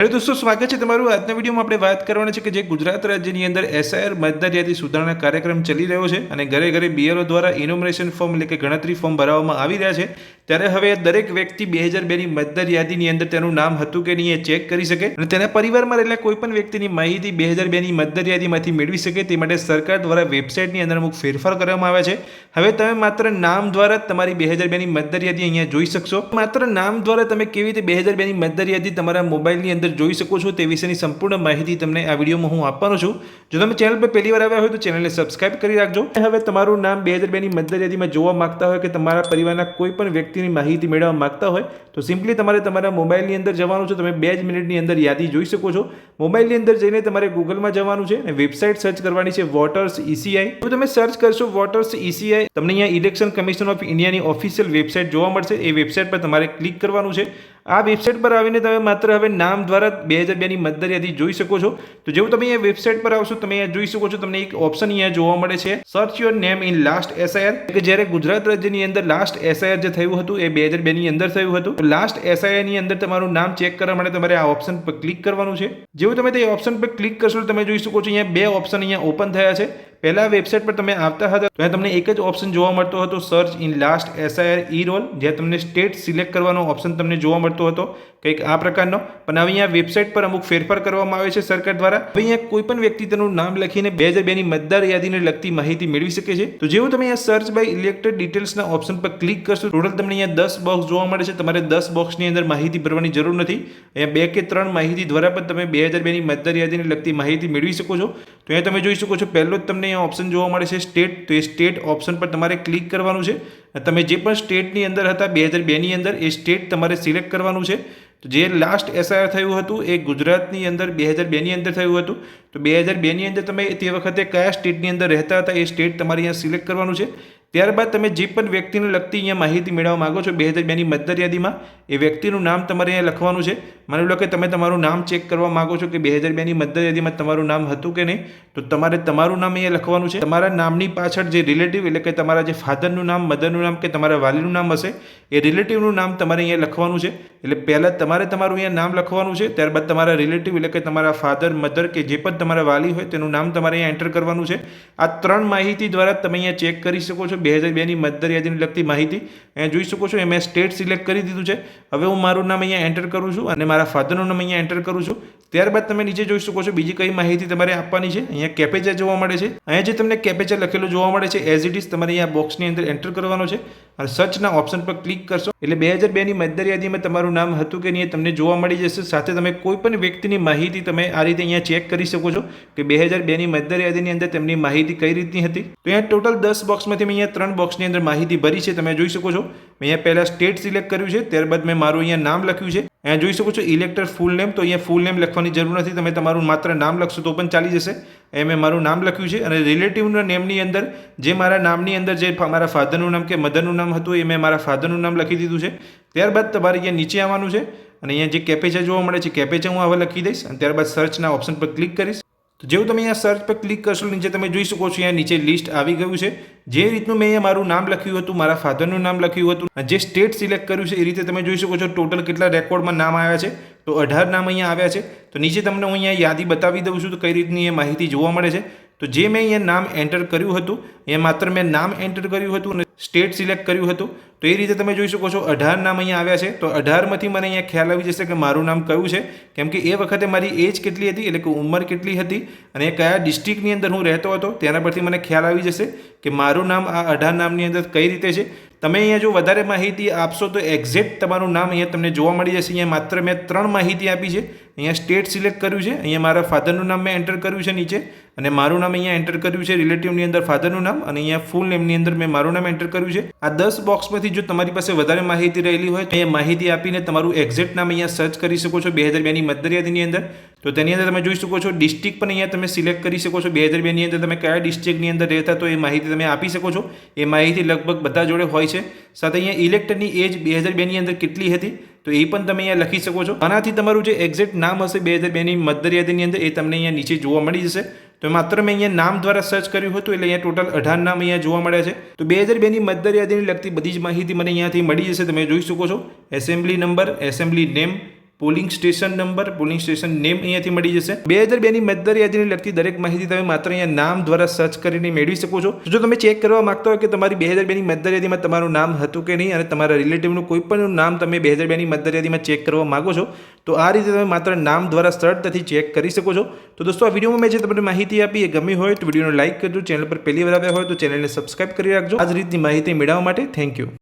હવે દોસ્તો, સ્વાગત છે તમારું આજના વિડીયોમાં આપણે વાત કરવાની છે કે જે ગુજરાત રાજ્યની અંદર એસઆઈઆર મતદાર યાદી સુધારણા કાર્યક્રમ ચલી રહ્યો છે અને ઘરે ઘરે બીએલઓ દ્વારા ઇનોમરેશન ફોર્મ એટલે કે ગણતરી ફોર્મ ભરાવવામાં આવી રહ્યા છે. ત્યારે હવે દરેક વ્યક્તિ બે હજાર બેની મતદાર યાદીની અંદર તેનું નામ હતું કે નહીં એ ચેક કરી શકે અને તેના પરિવારમાં રહેલા કોઈ પણ વ્યક્તિની માહિતી બે હજાર બેની મતદાર યાદીમાંથી મેળવી શકે તે માટે સરકાર દ્વારા વેબસાઇટની અંદર અમુક ફેરફાર કરવામાં આવ્યા છે. હવે તમે માત્ર નામ દ્વારા તમારી બે હજાર બેની મતદાર યાદી અહીંયા જોઈ શકશો. માત્ર નામ દ્વારા તમે કેવી રીતે બે હજાર બેની મતદાર યાદી તમારા મોબાઈલની અંદર જોઈ શકો છો તે વિશેની સંપૂર્ણ માહિતી તમને આ વિડીયોમાં હું આપવાનો છું. જો તમે ચેનલ પર પહેલી વાર આવ્યા હોય તો ચેનલને સબસ્ક્રાઇબ કરી રાખજો. હવે તમારું નામ બે હજાર બેની મતદાર યાદીમાં જોવા માંગતા હોય કે તમારા પરિવારના કોઈ પણ વ્યક્તિની માહિતી મેળવવા માગતા હોય, તો સિમ્પલી તમારે તમારા મોબાઈલની અંદર જવાનું છે. તમે બે જ મિનિટની અંદર યાદી જોઈ શકો છો. મોબાઈલની અંદર જઈને તમારે ગૂગલમાં જવાનું છે અને વેબસાઇટ સર્ચ કરવાની છે વોટર્સ ઈસીઆઈ તો તમે સર્ચ કરશો વોટર્સ ઈસીઆઈ તમને અહીંયા ઇલેક્શન કમિશન ઓફ ઇન્ડિયાની ઓફિશિયલ વેબસાઇટ જોવા મળશે. એ વેબસાઇટ પર તમારે ક્લિક કરવાનું છે. આ વેબસાઇટ પર આવીને તમે માત્ર હવે નામ દ્વારા બે હજાર બેની મતદાર જોઈ શકો છો. તો જેવું તમે અહીંયા વેબસાઇટ પર આવશો, તમે અહીંયા જોઈ શકો છો, તમને એક ઓપ્શન અહીંયા જોવા મળે છે. Search your name in last SIR કે જ્યારે ગુજરાત રાજ્યની અંદર લાસ્ટ એસઆઈઆર જે થયું હતું, એ બે હજાર બેની અંદર થયું હતું. તો લાસ્ટ એસઆઈઆરની અંદર તમારું નામ ચેક કરવા માટે તમારે આ ઓપ્શન પર ક્લિક કરવાનું છે. જેવું તમે તે ઓપ્શન પર ક્લિક કરશો તમે જોઈ શકો છો, અહીંયા બે ઓપ્શન અહીંયા ઓપન થયા છે. પહેલા વેબસાઇટ પર તમે આવતા હતા, તો તમને એક જ ઓપ્શન જોવા મળતો હતો search in last SIR E roll જ્યાં તમને સ્ટેટ સિલેક્ટ કરવાનો ઓપ્શન તમને જોવા મળતો હતો. કંઈક આ પ્રકારનો. પણ હવે અહીંયા વેબસાઇટ પર અમુક ફેરફાર કરવામાં આવે છે સરકાર દ્વારા. હવે અહીંયા કોઈ પણ વ્યક્તિ તેનું નામ લખીને બે હજાર બેની મતદાર યાદીને લગતી માહિતી મેળવી શકે છે. તો જેવું તમે અહીંયા સર્ચ બાય ઇલેક્ટેડ ડિટેલ્સના ઓપ્શન પર ક્લિક કરશો ટોટલ તમને અહીંયા દસ બોક્સ જોવા મળે છે. તમારે દસ બોક્સની અંદર માહિતી ભરવાની જરૂર નથી. અહીંયા બે કે ત્રણ માહિતી દ્વારા પણ તમે બે હજાર બેની મતદાર યાદીને લગતી માહિતી મેળવી શકો છો. તો અહીંયા તમે જોઈ શકો છો, પહેલો જ તમને અહીંયા ઓપ્શન જોવા મળે છે સ્ટેટ તો એ સ્ટેટ ઓપ્શન પર તમારે ક્લિક કરવાનું છે. તમે જે પણ સ્ટેટની અંદર હતા, બે હજાર બેની અંદર, એ સ્ટેટ તમારે સિલેક્ટ કરવાનું છે. તો જે લાસ્ટ એસઆઈઆર થયું હતું એ ગુજરાતની અંદર બે હજાર બેની અંદર થયું હતું. તો બે હજાર બેની અંદર તમે તે વખતે કયા સ્ટેટની અંદર રહેતા હતા એ સ્ટેટ તમારે અહીંયા સિલેક્ટ કરવાનું છે. ત્યારબાદ તમે જે પણ વ્યક્તિને લગતી અહીંયા માહિતી મેળવવા માગો છો બે હજાર બેની મતદાર યાદીમાં એ વ્યક્તિનું નામ તમારે અહીંયા લખવાનું છે. માની લો કે તમે તમારું નામ ચેક કરવા માગો છો કે બે હજાર બેની મતદાર યાદીમાં તમારું નામ હતું કે નહીં, તો તમારે તમારું નામ અહીંયા લખવાનું છે. તમારા નામની પાછળ જે રિલેટિવ એટલે કે તમારા જે ફાધરનું નામ મધરનું નામ કે તમારા વાલીનું નામ હશે, એ રિલેટિવનું નામ તમારે અહીંયા લખવાનું છે. એટલે પહેલાં તમારે તમારું અહીંયા નામ લખવાનું છે, ત્યારબાદ તમારા રિલેટિવ એટલે કે તમારા ફાધર મધર કે જે પણ તમારા વાલી હોય તેનું નામ તમારે અહીંયા એન્ટર કરવાનું છે. આ ત્રણ માહિતી દ્વારા તમે અહીંયા ચેક કરી શકો છો બે હજાર બેની મતદાર યાદીને લગતી માહિતી. અહીંયા જોઈ શકો છો એ મેં સ્ટેટ સિલેક્ટ કરી દીધું છે. હવે હું મારું નામ અહીંયા એન્ટર કરું છું અને મારા ફાધરનું નામ અહીંયા એન્ટર કરું છું. ત્યારબાદ તમે નીચે જોઈ શકો છો, બીજી કઈ માહિતી તમારે આપવાની છે? અહીંયા કેપેચા જોવા મળે છે. અહીંયા જે તમને કેપેચા લખેલું જોવા મળે છે એઝ ઇટ ઇઝ તમારે અહીંયા બોક્સની અંદર એન્ટર કરવાનો છે. અને સર્ચના ઓપ્શન પર ક્લિક કરશો. એટલે બે હજાર બેની મતદાર યાદીમાં તમારું નામ હતું કે નહીં તમને જોવા મળી જશે. સાથે તમે કોઈ પણ વ્યક્તિની માહિતી તમે આ રીતે અહીંયા ચેક કરી શકો છો કે બે હજાર બેની મતદાર યાદીની અંદર તેમની માહિતી કઈ રીતની હતી. તો અહીંયા ટોટલ દસ બોક્સમાંથી મેં અહીંયા ત્રણ બોક્સની અંદર માહિતી ભરી છે. તમે જોઈ શકો છો. અહીંયા પહેલાં સ્ટેટ સિલેક્ટ કર્યું છે, ત્યારબાદ મેં મારું અહીંયા નામ લખ્યું છે. અહીંયા જોઈ શકો છો ઇલેક્ટર ફૂલ નેમ તો અહીંયા ફૂલ નેમ લખવાની જરૂર નથી, તમે તમારું માત્ર નામ લખશો તો પણ ચાલી જશે. એ મેં મારું નામ લખ્યું છે અને રિલેટિવના નેમની અંદર, જે મારા નામની અંદર જે મારા ફાધરનું નામ કે મધરનું નામ હતું એ મેં મારા ફાધરનું નામ લખી દીધું છે. ત્યારબાદ તમારે અહીંયા નીચે આવવાનું છે અને અહીંયા જે કેપેચા જોવા મળે છે કેપેચા હું હવે લખી દઈશ અને ત્યારબાદ સર્ચના ઓપ્શન પર ક્લિક કરીશ. તો જેવું તમે અહીંયા સર્ચ પર ક્લિક કરશો, નીચે તમે જોઈ શકો છો, અહીંયા નીચે લિસ્ટ આવી ગયું છે. જે રીતનું મેં અહીંયા મારું નામ લખ્યું હતું, મારા ફાધરનું નામ લખ્યું હતું જે સ્ટેટ સિલેક્ટ કર્યું છે, એ રીતે તમે જોઈ શકો છો ટોટલ કેટલા રેકોર્ડમાં નામ આવ્યા છે. તો અઢાર નામ અહીંયા આવ્યા છે. તો નીચે તમને હું અહીંયા યાદી બતાવી દઉં છું, તો કઈ રીતની એ માહિતી જોવા મળે છે. તો જે મેં અહીંયા નામ એન્ટર કર્યું હતું, એ માત્ર મેં નામ એન્ટર કર્યું હતું અને સ્ટેટ સિલેક્ટ કર્યું હતું. તો એ રીતે તમે જોઈ શકો છો, અઢાર નામ અહીંયા આવ્યા છે. તો અઢારમાંથી મને અહીંયા ખ્યાલ આવી જશે કે મારું નામ કયું છે. કેમ કે એ વખતે મારી એજ કેટલી હતી, એટલે કે ઉંમર કેટલી હતી અને કયા ડિસ્ટ્રિક્ટની અંદર હું રહેતો હતો, તેના પરથી મને ખ્યાલ આવી જશે કે મારું નામ આ અઢાર નામની અંદર કઈ રીતે છે. તમે અહીંયા જો વધારે માહિતી આપશો તો એક્ઝેક્ટ તમારું નામ અહીંયા તમને જોવા મળી જશે. અહીંયા માત્ર મેં ત્રણ માહિતી આપી છે. અહીંયા સ્ટેટ સિલેક્ટ કર્યું છે. અહીંયા મારા ફાધરનું નામ મેં એન્ટર કર્યું છે નીચે. અને મારું નામ અહીંયા એન્ટર કર્યું છે રિલેટિવની અંદર ફાધરનું નામ. અને અહીંયા ફૂલ નેમની અંદર મેં મારું નામ એન્ટર કર્યું છે. આ દસ બોક્સમાંથી જો તમારી પાસે વધારે માહિતી રહેલી હોય તો અહીંયા માહિતી આપીને તમારું એક્ઝેક્ટ નામ અહીંયા સર્ચ કરી શકો છો બે હજાર બેની મતદારિયાદીની અંદર. તો તેની અંદર તમે જોઈ શકો છો ડિસ્ટ્રિક્ટ પણ અહીંયા તમે સિલેક્ટ કરી શકો છો. બે હજાર બેની અંદર તમે કયા ડિસ્ટ્રિક્ટની અંદર રહેતા તો એ માહિતી તમે આપી શકો છો. એ માહિતી લગભગ બધા જોડે હોય છે. સાથે અહીંયા ઇલેક્ટરની એજ બે હજાર બેની અંદર કેટલી હતી? તો એ પણ તમે અહીંયા લખી શકો છો. આનાથી તમારું જે એક્ઝેક્ટ નામ હશે બે હજાર બેની મતદાર યાદીની અંદર એ તમને અહીંયા નીચે જોવા મળી જશે. તો માત્ર મેં અહીંયા નામ દ્વારા સર્ચ કર્યું હતું એટલે અહીંયા ટોટલ અઢાર નામ અહીંયા જોવા મળ્યા છે. તો બે હજાર બેની મતદાર યાદીને લગતી બધી જ માહિતી મને અહીંયાથી મળી જશે, તમે જોઈ શકો છો. Assembly number assembly name polling station number, polling station name અહીંયાથી મળી જશે. બે હજાર બેની મતદાર યાદીને લગતી દરેક માહિતી તમે માત્ર અહીંયા નામ દ્વારા સર્ચ કરીને મેળવી શકો છો. જો તમે ચેક કરવા માંગતા હોય કે તમારી બે હજાર બેની મતદાર યાદીમાં તમારું નામ હતું કે નહીં અને તમારા રિલેટિવનું કોઈ પણ નામ તમે બે હજાર બેની મતદાર યાદીમાં ચેક કરવા માગો છો, તો આ રીતે તમે માત્ર નામ દ્વારા સરળતાથી ચેક કરી શકો છો. તો દોસ્તો, આ વિડીયોમાં મેં જે તમને માહિતી આપી એ ગમી હોય તો વિડીયોને લાઇક કરજો. ચેનલ પર પહેલી વાર આવ્યા હોય તો ચેનલને સબસ્ક્રાઇબ કરી રાખજો. આ જ રીતની માહિતી મેળવવા માટે થેન્ક યુ